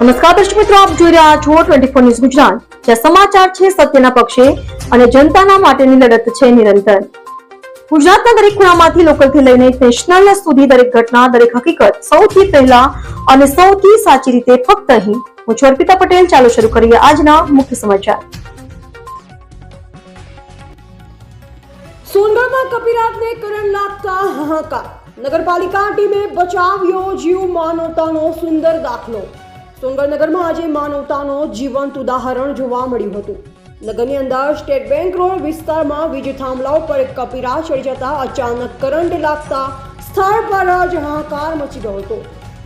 નમસ્કાર દર્શક મિત્રો, આપ જોઈ રહ્યા છો ટ્વેન્ટી ફોર ન્યૂઝ ગુજરાત. જ્યાં સમાચાર છે સત્યના પક્ષે અને જનતાના માટેની લડત છે નિરંતર. ગુજરાતના દરેક ખૂણામાંથી લોકલથી લઈને નેશનલ સુધી દરેક ઘટના, દરેક હકીકત સૌથી પહેલા અને સૌથી સાચી રીતે ફક્ત અહીં. હું છું અર્પિતા પટેલ, ચાલો શરૂ કરીએ આજના મુખ્ય સમાચાર. સોનગઢમાં કપિરાજને કરંટ લાગતા હાહાકાર. નગરપાલિકા ટીમે બચાવ્યો જીવ માનવતાનો સુંદર દાખલો. સોનગઢ નગરમાં આજે માનવતાનો જીવંત ઉદાહરણ જોવા મળ્યું હતું. નગરની અંદર સ્ટેટ બેંક રોડ વિસ્તારમાં વીજ થાંભલા ઉપર એક કપિરા ચડી જતા અચાનક કરંટ લાગતા સ્થળ પર જ હાહાકાર મચી ગયો હતો.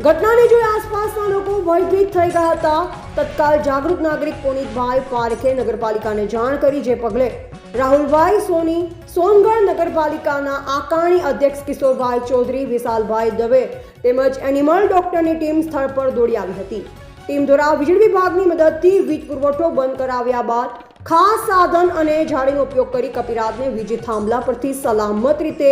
ઘટનાને જોઈ આસપાસના લોકો ભયભીત થઈ ગયા હતા. તત્કાલ જાગૃત નાગરિક પુનિતભાઈ પારખે નગરપાલિકાને જાણ કરી જે પગલે રાહુલભાઈ સોની, સોનગઢ નગરપાલિકાના આકારણી અધ્યક્ષ કિશોરભાઈ ચૌધરી, વિશાલભાઈ દવે તેમજ એનિમલ ડોક્ટરની ટીમ સ્થળ પર દોડી આવી હતી. ટીમ દ્વારા વીજળી વિભાગની મદદથી વીજ પુરવઠો બંધ કરાવ્યા બાદ ખાસ સાધન અને જાળીનો ઉપયોગ કરી કપિરાજને વીજ થાંભલા પરથી સલામત રીતે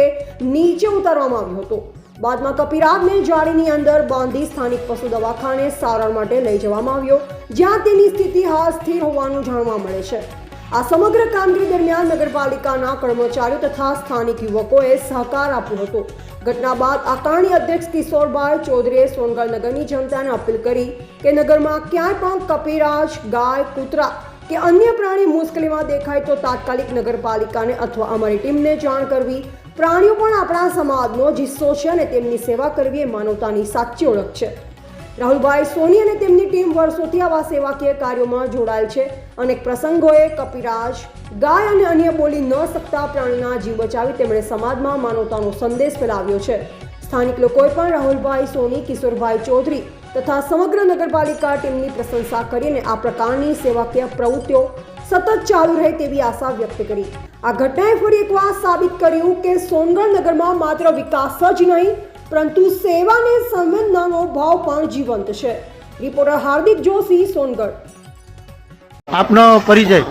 નીચે ઉતારવામાં આવ્યો હતો. બાદમાં કપિરાજને જાળીની અંદર બાંધી સ્થાનિક પશુ દવાખાને સારવાર માટે લઈ જવામાં આવ્યો, જ્યાં તેની સ્થિતિ હાલ સ્થિર હોવાનું જાણવા મળે છે. આ સમગ્ર કામગીરી દરમિયાન નગરપાલિકાના કર્મચારીઓ તથા સ્થાનિક યુવકોએ સહકાર આપ્યો હતો. ઘટના બાદ આકારણી અધ્યક્ષ કિશોરભાઈ ચૌધરીએ સોનગઢ નગરની જનતાને અપીલ કરી કે નગરમાં ક્યાંય પણ કપિરાજ, ગાય, કૂતરા કે અન્ય પ્રાણી મુશ્કેલીમાં દેખાય તો તાત્કાલિક નગરપાલિકાને અથવા અમારી ટીમને જાણ કરવી. પ્રાણીઓ પણ આપણા સમાજનો જિસ્સો છે અને તેમની સેવા કરવી એ માનવતાની સાચી ઓળખ છે. રાહુલભાઈ સોની અને તેમની ટીમ વર્ષોથી આવા સેવાકીય કાર્યોમાં જોડાયેલ છે. અનેક પ્રસંગોએ કપિરાજ, ગાય અને અન્ય બોલી ન શકતા પ્રાણીના જીવ બચાવી તેમણે સમાજમાં માનવતાનો સંદેશ ફેલાવ્યો છે. સ્થાનિક લોકોએ પણ રાહુલભાઈ સોની, કિશોરભાઈ ચૌધરી તથા સમગ્ર નગરપાલિકા ટીમની પ્રશંસા કરીને આ પ્રકારની સેવાકીય પ્રવૃત્તિઓ સતત ચાલુ રહે તેવી આશા વ્યક્ત કરી. આ ઘટનાએ ફરી એકવાર સાબિત કર્યું કે સોનગઢ નગરમાં માત્ર વિકાસ જ નહીં પરંતુ સેવાને સંવેદનાનો ભાવ પણ જીવંત છે. રિપોર્ટર હાર્દિક જોશી સોનગઢ. આપનો પરિચય.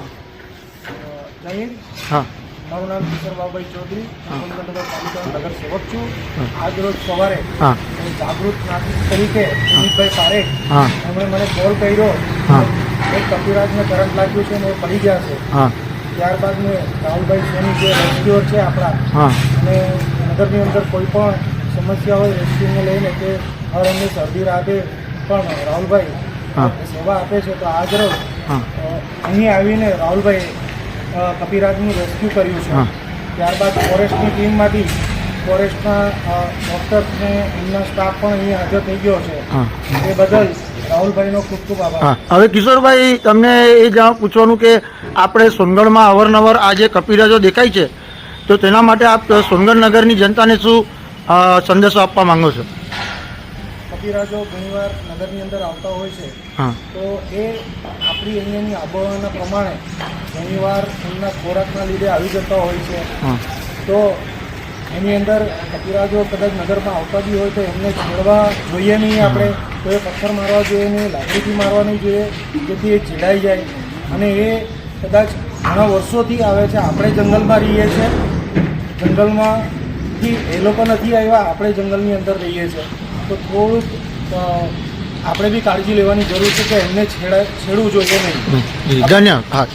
હા. મારું નામ કિશોર બાબાઈ ચૌધરી. પાલિકાનો નગર સેવક છું. આજ રોજ સવારે હા. જાગૃત નાગરિક તરીકે દિલીપભાઈ પારેખ હા. એમણે મને કોલ કર્યો. હા. એક કપિરાજને કરંટ લાગ્યું છે ને એ પડી ગયા છે. હા. ત્યારબાદ મેં રાહુલભાઈ સોની જે રેસ્ક્યુઅર છે આપણા હા. અને નગરની અંદર કોઈ પણ સમસ્યા હોય રેસ્ક્યુને લઈને કે હર અમને અડધી રાતે પણ રાહુલભાઈ હા. સેવા આપે છે તો આજ રોજ અહીં આવીને રાહુલભાઈ કપિરાજનું રેસ્ક્યુ કર્યું છે. ત્યારબાદ ફોરેસ્ટની ટીમમાંથી ફોરેસ્ટના ડૉક્ટર્સને એમના સ્ટાફ પણ અહીં હાજર થઈ ગયો છે. એ બદલ રાહુલભાઈનો ખૂબ ખૂબ આભાર. હવે કિશોરભાઈ તમને એ જાણ પૂછવાનું કે આપણે સોનગઢમાં અવારનવાર આ જે કપિરાજો દેખાય છે તો તેના માટે આપ સોનગઢ નગરની જનતાને શું સંદેશો આપવા માંગો છો? કપિરાજો ઘણીવાર નગરની અંદર આવતા હોય છે. તો એ આપણી અહીંયાની આબોહવાના પ્રમાણે ઘણીવાર એમના ખોરાકના લીધે આવી જતા હોય છે. તો એની અંદર કપિરાજો કદાચ નગરમાં આવતા બી હોય તો એમને છેડવા જોઈએ નહીં આપણે. તો એ પથ્થર મારવા જોઈએ નહીં લાકડીથી મારવા નહીં જોઈએ. જેથી એ ચીડાઈ જાય. અને એ કદાચ ઘણા વર્ષોથી આવે છે. આપણે જંગલમાં રહીએ છીએ જંગલમાંથી એ લોકો નથી આવ્યા. આપણે જંગલની અંદર રહીએ છીએ તો થોડુંક આપણે બી કાળજી લેવાની જરૂર છે કે એમને છેડા, છેડવું જોઈએ નહીં. ધન્યવાદ. હા.